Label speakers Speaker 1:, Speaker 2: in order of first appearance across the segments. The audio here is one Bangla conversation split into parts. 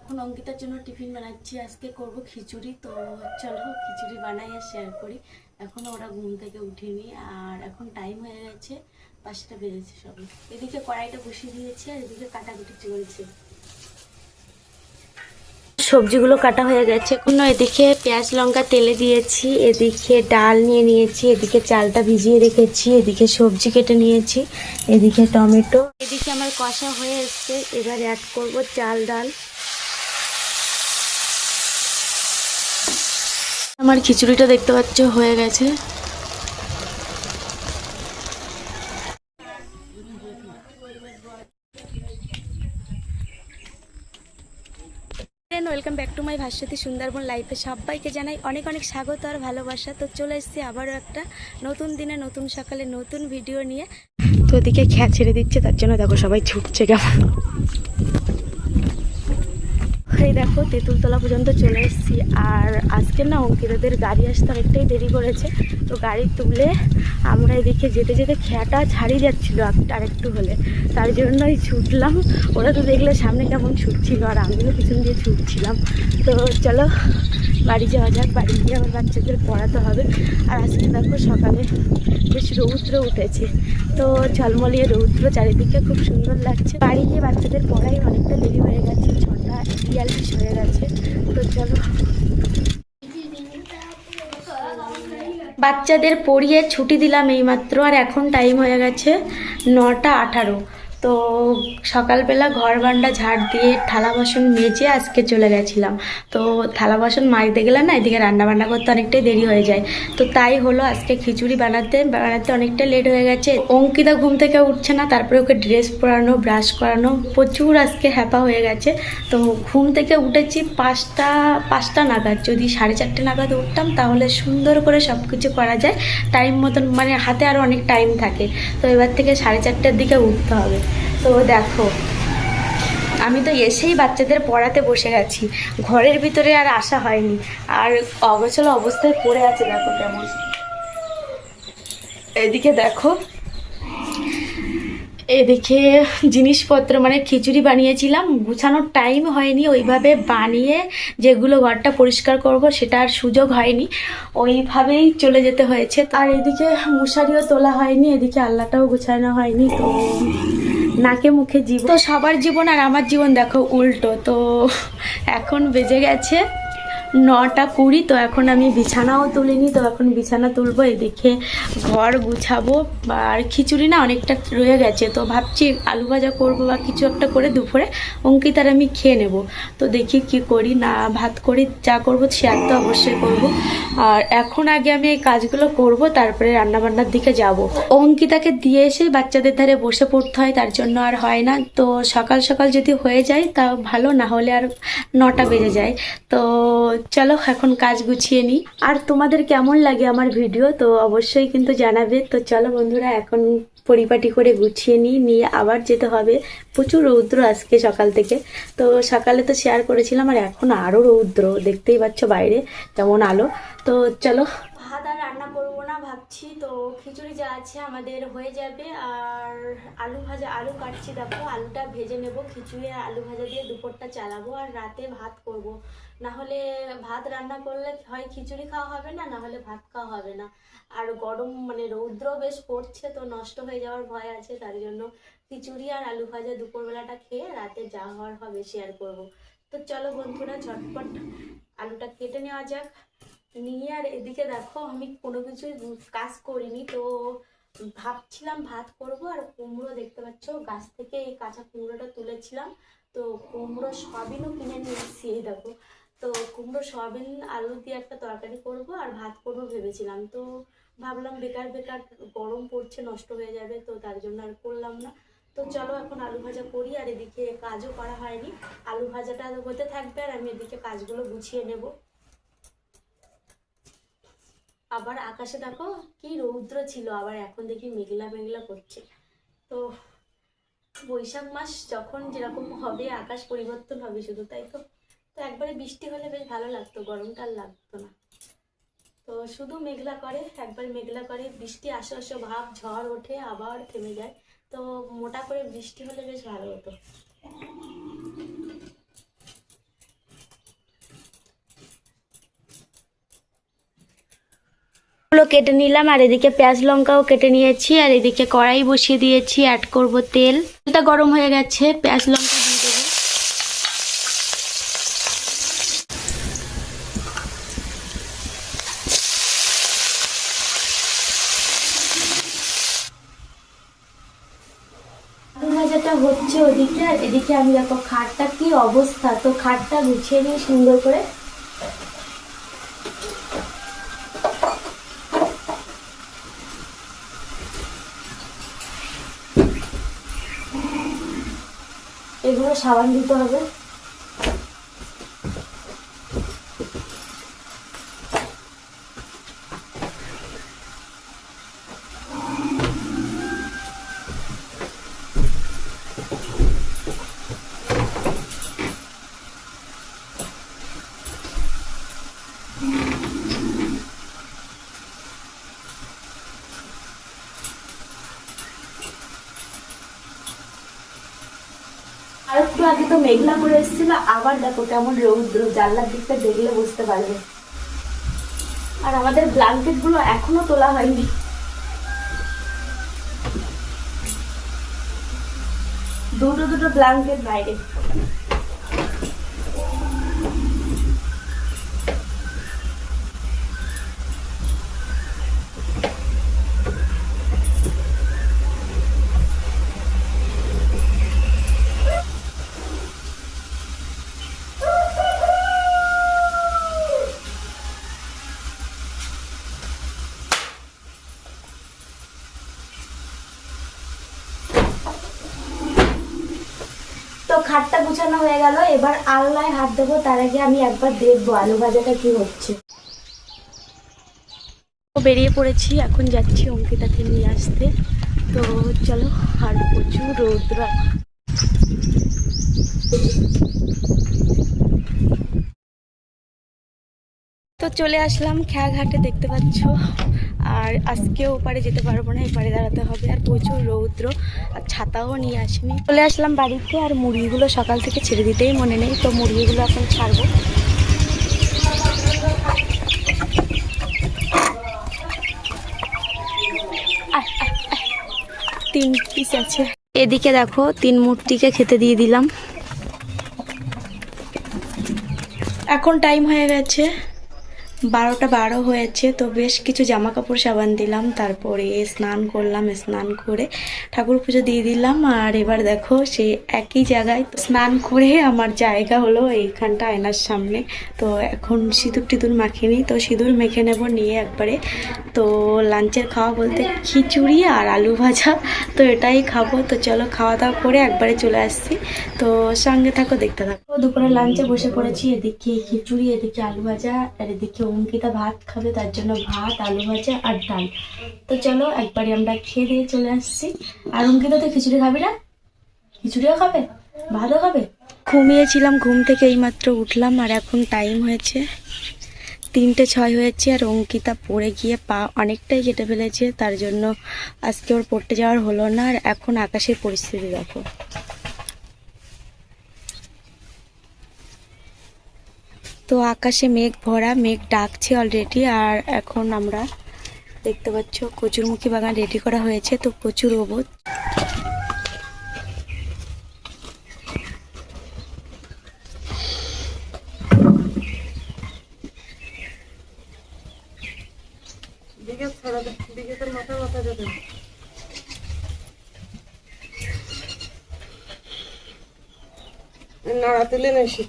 Speaker 1: এখন অঙ্কিতার জন্য টিফিন বানাচ্ছি। আজকে করব খিচুড়ি। তো চলো খিচুড়ি বানাই আর শেয়ার করি। এখনও ওরা ঘুম থেকে উঠিনি আর এখন টাইম হয়ে গেছে। পাঁচটা বেজেছে সবে। এদিকে কড়াইটা বসিয়ে দিয়েছি আর এদিকে কাটাকুটি চলছে সবজিগুলো কাটা হয়ে গেছে। এখন এদিকে পেঁয়াজ, লঙ্কা তেলে দিয়েছি, এদিকে ডাল নিয়ে নিয়েছি, এদিকে চালটা ভিজিয়ে রেখেছি, এদিকে সবজি কেটে নিয়েছি, এদিকে টমেটো। এদিকে আমার কষা হয়ে এসছে, এবার অ্যাড করব চাল, ডাল। আমার খিচুড়িটা দেখতে পাচ্ছ, হয়ে গেছে। Welcome back to my Bhaswati Sundarban লাইফে সবাইকে জানাই অনেক অনেক স্বাগত আর ভালোবাসা। তো চলে এসেছি আবারও একটা নতুন দিনে, নতুন সকালে, নতুন ভিডিও নিয়ে। তো ওদিকে খেয়া ছেড়ে দিচ্ছে, তার জন্য দেখো সবাই ছুটছে কেমন। এই দেখো, তেঁতুলতলা পর্যন্ত চলে এসেছি। আর আজকে না অঙ্কিতাদের গাড়ি আসতে অনেকটাই দেরি করেছে। তো গাড়ি তুলে আমরা এদিকে যেতে যেতে খেয়াটা ছাড়িয়ে যাচ্ছিল আর একটু হলে। তার জন্যই ছুটলাম। ওরা তো দেখলে সামনে কেমন ছুটছিল, আর আমিও পিছন দিয়ে ছুটছিলাম। তো চলো, বাড়ি যাওয়া যাক। বাড়ি গিয়ে আমার বাচ্চাদের পড়াতে হবে। আর আজকে দেখো সকালে বেশ রৌদ্র উঠেছে। তো ঝলমলিয়ে রৌদ্র চারিদিকে খুব সুন্দর লাগছে। বাড়ি গিয়ে বাচ্চাদের পড়াই অনেকটা দেরি হয়ে গেছে। বিয়াল্লিশ হয়ে গেছে। তো চলো। বাচ্চাদের পড়িয়ে ছুটি দিলাম এইমাত্র, আর এখন টাইম হয়ে গেছে নটা আঠারো। তো সকালবেলা ঘর বান্ডা ঝাড় দিয়ে থালা বাসন মেজে আজকে চলে গেছিলাম। তো থালা বাসন মাজতে গেলে না, এদিকে রান্না বান্না করতে অনেকটাই দেরি হয়ে যায়। তো তাই হলো আজকে খিচুড়ি বানাতে বানাতে অনেকটা লেট হয়ে গেছে। অঙ্কিতা ঘুম থেকে উঠছে না, তারপরে ওকে ড্রেস পরানো ব্রাশ করানো, প্রচুর আজকে হ্যাপা হয়ে গেছে। তো ঘুম থেকে উঠেছি পাঁচটা পাঁচটা নাগাদ। যদি সাড়ে চারটে নাগাদ উঠতাম তাহলে সুন্দর করে সব কিছু করা যায়। টাইম মতন মানে হাতে আরও অনেক টাইম থাকে। তো এবার থেকে সাড়ে চারটের দিকে উঠতে হবে। তো দেখো, আমি তো এসেই বাচ্চাদের পড়াতে বসে গেছি। ঘরের ভিতরে আর আসা হয়নি। আর অগোছল অবস্থায় পড়ে আছে, দেখো কেমন। এদিকে দেখো, এদিকে জিনিসপত্র মানে খিচুড়ি বানিয়েছিলাম। গুছানোর টাইম হয়নি, ওইভাবে বানিয়ে যেগুলো ঘরটা পরিষ্কার করব সেটা আর সুযোগ হয়নি। ওইভাবেই চলে যেতে হয়েছে। আর এদিকে মশারিও তোলা হয়নি, এদিকে আল্লাটাও গুছানো হয়নি, তো নাকে মুখে জীবন তো সবার জীবন আর আমার জীবন দেখো উল্টো, তো এখন বেজে গেছে নটা কুড়ি, তো এখন আমি বিছানাও তুলিনি, তো এখন বিছানা তুলবো এদিকে ঘর গুছাবো। আর খিচুড়ি না অনেকটা রয়ে গেছে, তো ভাবছি আলু ভাজা করব বা কিছু একটা করে দুপুরে। অঙ্কিতার আমি খেয়ে নেব। তো দেখি কি করি, না ভাত করি যা করব শেয়ার তো অবশ্যই করব। আর এখন আগে আমি এই কাজগুলো করব, তারপরে রান্নাবান্নার দিকে যাব। অঙ্কিতাকে দিয়ে এসে বাচ্চাদের ধারে বসে পড়তে হয়, তার জন্য আর হয় না। তো সকাল সকাল যদি হয়ে যায়, তা ভালো, না হলে আর নটা বেজে যায়। তো চলো এখন কাজ গুছিয়ে নিই। আর তোমাদের কেমন লাগে আমার ভিডিও, তো অবশ্যই কিন্তু জানাবে। তো চলো বন্ধুরা, এখন পরিপাটি করে গুছিয়ে নিই, নিয়ে আবার যেতে হবে। প্রচুর রৌদ্র আজকে সকাল থেকে। তো সকালে তো শেয়ার করেছিলাম, আর এখন আরও রৌদ্র। দেখতেই পাচ্ছ বাইরে যেমন আলো। তো চলো ভাত আর রান্না করব ভাবছি তো খিচুড়ি যা আছে আমাদের হয়ে যাবে। আর আলু ভাজা, আলু কাটছি। দেখো, আলুটা ভেজে নেব। খিচুড়ি আর আলু ভাজা দিয়ে দুপুরটা চালাবো আর রাতে ভাত করব। না হলে ভাত রান্না করলে হয় খিচুড়ি খাওয়া হবে না না হলে ভাত খাওয়া হবে না। আর গরম মানে রৌদ্র বেশ পড়ছে, তো নষ্ট হয়ে যাওয়ার ভয় আছে। তার জন্য খিচুড়ি আর আলু ভাজা দুপুরবেলাটা খেয়ে রাতে যা হওয়ার হবে শেয়ার করব। তো চলো বন্ধুরা, ঝটপট আলুটা কেটে নেওয়া যাক। নিয়ে আর এদিকে দেখো, আমি কোনো কিছুই কাজ করিনি, তো ভাবছিলাম ভাত করব আর কুমড়ো দেখতে পাচ্ছ, গাছ থেকে এই কাঁচা কুমড়োটা তুলেছিলাম, তো কুমড়ো সয়াবিনও কিনে নিয়ে এসেছি, এই দেখো। তো কুমড়ো, সয়াবিন, আলু দিয়ে একটা তরকারি করব আর ভাত করব ভেবেছিলাম, তো ভাবলাম বেকার বেকার গরম পড়ছে, নষ্ট হয়ে যাবে, তো তার জন্য আর করলাম না। তো চলো এখন আলু ভাজা করি, আর এদিকে কাজও করা হয়নি, আলু ভাজাটা হতে থাকবে আর আমি এদিকে কাজগুলো গুছিয়ে নেব। আবার আকাশে দেখো কি রৌদ্র ছিল, আবার এখন দেখি মেঘলা মেঘলা করছে। তো বৈশাখ মাস যখন যেরকম হবে, আকাশ পরিবর্তন হবে শুধু, তাই তো? তো একবারে বৃষ্টি হলে বেশ ভালো লাগতো, গরমটা আর লাগতো না। তো শুধু মেঘলা করে, একবার মেঘলা করে বৃষ্টি আসে আসে, ভাব, ঝড় ওঠে, আবার থেমে যায়। তো মোটা করে বৃষ্টি হলে বেশ ভালো হতো। গুলো কেটে নিলাম, আর এদিকে পেঁয়াজ লঙ্কাও কেটে নিয়েছি, আর এদিকে কড়াই বসিয়ে দিয়েছি অ্যাড করব তেল। তেলটা গরম হয়ে গেছে, পেঁয়াজ লঙ্কা দিয়ে দেবো। হচ্ছে ওদিকে এদিকে আমি দেখো খাটটা কি অবস্থা, তো খাটটা গুছিয়ে নিয়ে সুন্দর করে এগুলো সাবান দিতে হবে আর একটু আগে তো মেঘলা করে এসেছিল, আবার দেখো কেমন রৌদ্র, জানলার দিকটা দেখলে বুঝতে পারবে। আর আমাদের ব্ল্যাঙ্কেটগুলো এখনও তোলা হয়নি। দুটো দুটো ব্লাঙ্কেট বাইরে তো গুছানো হয়ে গেল। এবার আলনায় হাত দেবো, তার আগে আমি একবার দেখব আলু ভাজাটা কি হচ্ছে। বেরিয়ে পড়েছি, এখন যাচ্ছি অঙ্কিতাকে নিয়ে আসতে। তো চলো, আর প্রচুর রৌদ্র। তো চলে আসলাম খেয়াঘাটে, দেখতে পাচ্ছ। আর আজকেও ওপারে যেতে পারব না, এপারে দাঁড়াতে হবে। আর প্রচুর রৌদ্র, আর ছাতাও নিয়ে আসিনি। চলে আসলাম বাড়িতে, আর মুরগিগুলো সকাল থেকে ছেড়ে দিতেই মনে নেই, তো মুরগিগুলো এখন ছাড়বো। তিন পিস আছে। এদিকে দেখো, তিন মূর্তিকে খেতে দিয়ে দিলাম। এখন টাইম হয়ে গেছে। বারোটা বারো হয়েছে, তো বেশ কিছু জামা কাপড় সাবান দিলাম, তারপরে স্নান করলাম, স্নান করে ঠাকুর পুজো দিয়ে দিলাম, আর এবার দেখো সে একই জায়গায় স্নান করে আমার জায়গা হলো এইখানটা আয়নার সামনে। তো এখন সিঁদুর টিঁদুর মাখিনি, তো সিঁদুর মেখে নেব নিয়ে একবারে। তো লাঞ্চের খাওয়া বলতে খিচুড়ি আর আলু ভাজা, তো এটাই খাব। তো চলো খাওয়া দাওয়া করে একবারে চলে আসছি। তো সঙ্গে থাকো, দেখতে থাকো। দুপুরে লাঞ্চে বসে পড়েছি, এদিকে খিচুড়ি, এদিকে আলু ভাজা, আর এদিকে অঙ্কিতা ভাত খাবে, তার জন্য ভাত, আলু ভাজা আর ডাল। তো চলো, একবারে আমরা খেয়ে দিয়ে চলে আসছি। আর অঙ্কিতা তো খিচুড়ি খাবি না? খিচুড়িও খাবে? ভাতও খাবে? ঘুমিয়েছিলাম, ঘুম থেকে এইমাত্র উঠলাম আর এখন টাইম হয়েছে তিনটে ছয় হয়েছে আর অঙ্কিতা পড়ে গিয়ে পা অনেকটাই কেটে ফেলেছে, তার জন্য আজকে ওর পড়তে যাওয়ার হলো না। আর এখন আকাশের পরিস্থিতি দেখো। তো আকাশে মেঘ ভরা, মেঘ ডাকছে অলরেডি আর এখন আমরা দেখতে পাচ্ছ কচুরমুখী বাগান রেডি করা হয়েছে, তো প্রচুর রোবট।
Speaker 2: নাড়া তুলে নেছি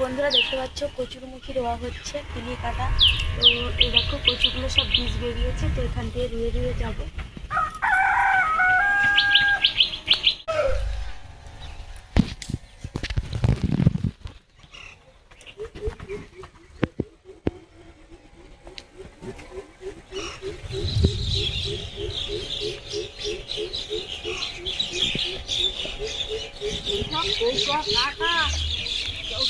Speaker 1: বন্ধুরা দেখতে পাচ্ছ কচুরমুখী রোয়া হচ্ছে তিনি কাটা তো এই দেখো কচুগুলো সব বীজ বেরিয়েছে তো এখান থেকে রুয়ে রুয়ে যাব
Speaker 3: Oh, on,
Speaker 1: go.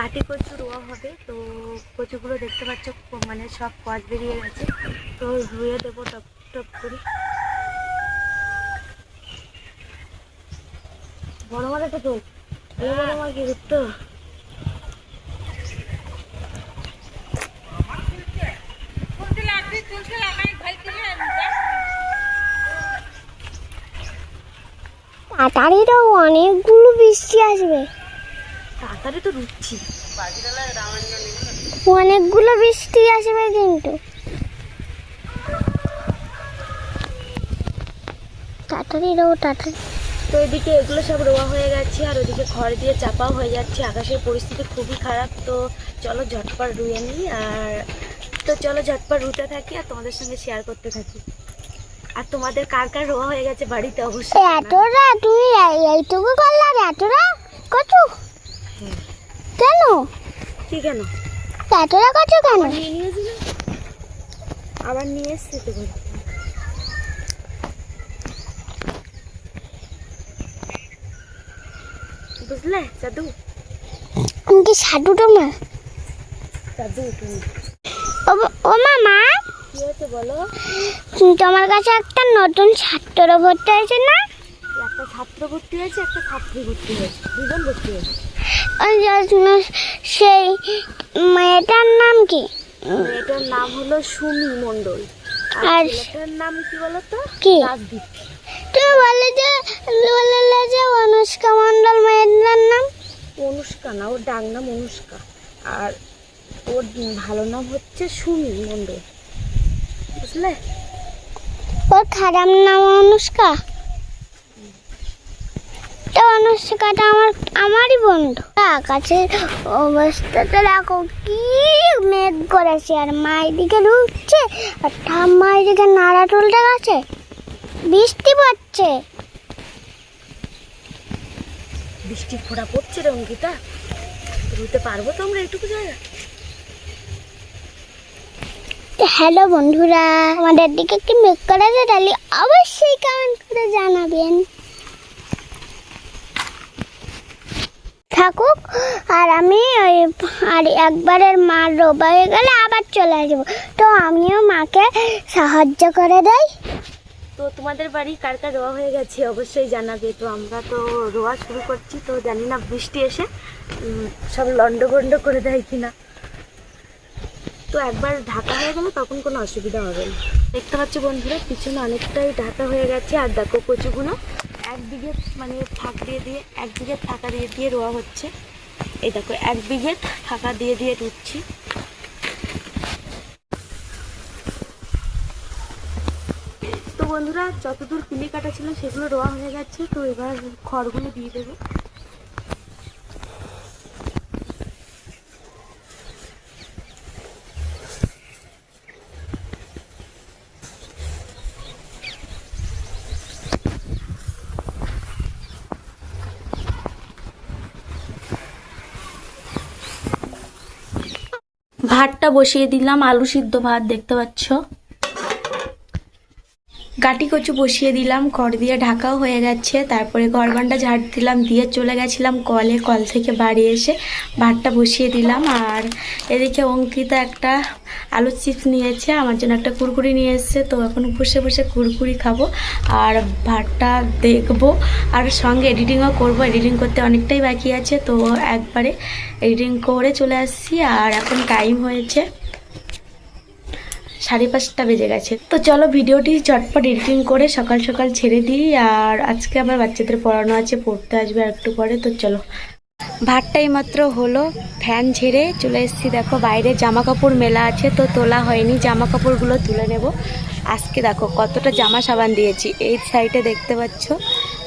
Speaker 1: গাটি কচু রোয়া হবে। তো কচুগুলো দেখতে পাচ্ছ মানে সব কচ বেরিয়ে গেছে। তো রুয়ে দেবো টপ টপ করে। বড় কি
Speaker 3: অনেকগুলো বৃষ্টি আসবে।
Speaker 1: তাড়াতাড়ি তো রুচ্ছি
Speaker 3: অনেকগুলো বৃষ্টি আসবে কিন্তু। তাড়াতাড়ি রো তাড়াতাড়ি।
Speaker 1: তো এদিকে এগুলো সব রোয়া হয়ে গেছে আর ওদিকে খড় দিয়ে চাপাও হয়ে যাচ্ছে। আকাশের পরিস্থিতি খুবই খারাপ তো চলো ঝটপট রুয়ে নিই। আর তো চলো ঝটপট রুতে থাকি আর তোমাদের সঙ্গে শেয়ার করতে থাকি। আর তোমাদের কার কার রোয়া হয়ে গেছে বাড়িতে অবশ্যই।
Speaker 3: এতটা তুমি এইটুকু করলে আর এতটা কচু। কেন?
Speaker 1: কি কেন?
Speaker 3: এতটা কচু কেন?
Speaker 1: আবার নিয়ে এসছে তো। বুঝলে জাদু?
Speaker 3: আমি কি সাধুটো মা
Speaker 1: জাদু তুমি।
Speaker 3: ও মামা।
Speaker 1: বলো?
Speaker 3: তোমার কাছে একটা নতুন ছাত্র ভর্তি হয়েছে না?
Speaker 1: একটা ছাত্র ভর্তি হয়েছে একটা ছাত্রী ভর্তি হয়েছে। দুজন ভর্তি হয়েছে।
Speaker 3: সেই মেয়েটার নাম কি?
Speaker 1: মেয়েটার নাম হলো সুমি মণ্ডল। আর ছেলেটার নাম কি বলতো?
Speaker 3: কি? তুমি বলে যে বললে যে অনুষ্কা মণ্ডল মেয়েটার নাম?
Speaker 1: অনুষ্কা না ওর ডাক নাম অনুষ্কা। আর ওর ভালো নাম হচ্ছে সুমি মণ্ডল। বুঝলে?
Speaker 3: ওর খারাপ নাম অনুষ্কা? তো অনুষ্কাটা আমার আমারই বন্ধু। আকাশের অবস্থাটা দেখো কি মেঘ করেছে আর মা এদিকে ঢুকছে আর ঠাম্মা এদিকে নাড়া তুলতে গেছে বৃষ্টি পড়ছে।
Speaker 1: বৃষ্টি ফোড়া পড়ছে রে অঙ্কিতা। রুতে পারব তো আমরা এটুকু জায়গা?
Speaker 3: হ্যালো বন্ধুরা আমাদের দিকে কি মেঘ করেছে তাহলে অবশ্যই কমেন্ট করে জানাবেন। থাকুক আর আমি ওই আর একবারের মার রোবা হয়ে গেলে আবার চলে আসব। তো আমিও মাকে সাহায্য করে দেই।
Speaker 1: তো তোমাদের বাড়ি কার কার রোয়া হয়ে গেছে অবশ্যই জানাবে। তো আমরা তো রোয়া শুরু করছি, তো জানি না বৃষ্টি এসে সব লন্ডভন্ড করে দেয় কিনা। তো একবার ঢাকা হয়ে গেলে তখন কোনো অসুবিধা হবে না। দেখতে পাচ্ছ বন্ধুরা, পিছনে অনেকটাই ঢাকা হয়ে গেছে, আর দেখো কচুগুলো। একদিকে মানে ফাঁক দিয়ে দিয়ে এক বিঘে ফাঁকা দিয়ে দিয়ে রোয়া হচ্ছে। এই দেখো এক বিঘে ফাঁকা দিয়ে দিয়ে রুচ্ছি। তো বন্ধুরা, যতদূর কিনে কাটা ছিল সেগুলো রোয়া হয়ে যাচ্ছে তো এবার খড়গুলো দিয়ে দেবো। ভাতটা বসিয়ে দিলাম আলু সিদ্ধ ভাত দেখতে পাচ্ছ? গাটি কচু বসিয়ে দিলাম, খড় দিয়ে ঢাকাও হয়ে গেছে তারপরে গরবানটা ঝাড় দিলাম, দিয়ে চলে গেছিলাম কলে। কল থেকে বাড়ি এসে ভাতটা বসিয়ে দিলাম। আর এদিকে অঙ্কিতা একটা আলু চিপস নিয়েছে, আমার জন্য একটা কুরকুরি নিয়ে এসেছে। তো এখন বসে বসে কুরকুরি খাব আর ভাতটা দেখব। আর সঙ্গে এডিটিংও করব। এডিটিং করতে অনেকটাই বাকি আছে, তো একবারে এডিটিং করে চলে আসছি। আর এখন টাইম হয়েছে সাড়ে পাঁচটা বেজে গেছে। তো চলো ভিডিওটি চটপট এডিটিং করে সকাল সকাল ছেড়ে দিই আর আজকে আমার বাচ্চাদের পড়ানো আছে পড়তে আসবে আর একটু পরে তো চলো। ভাতটাই মাত্র হলো ফ্যান ঝেড়ে চলে এসেছি দেখো বাইরে জামা কাপড় মেলা আছে তো তোলা হয়নি জামা কাপড়গুলো তুলে নেব। আজকে দেখো কতটা জামা সাবান দিয়েছি এই সাইডে দেখতে পাচ্ছ।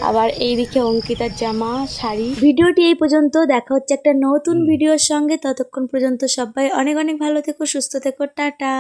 Speaker 1: আবার এইদিকে অঙ্কিতার জামা শাড়ি। ভিডিওটি এই পর্যন্ত দেখা হচ্ছে একটা নতুন ভিডিওর সঙ্গে ততক্ষণ পর্যন্ত সবাই অনেক অনেক ভালো থেকো সুস্থ থেকো টাটা।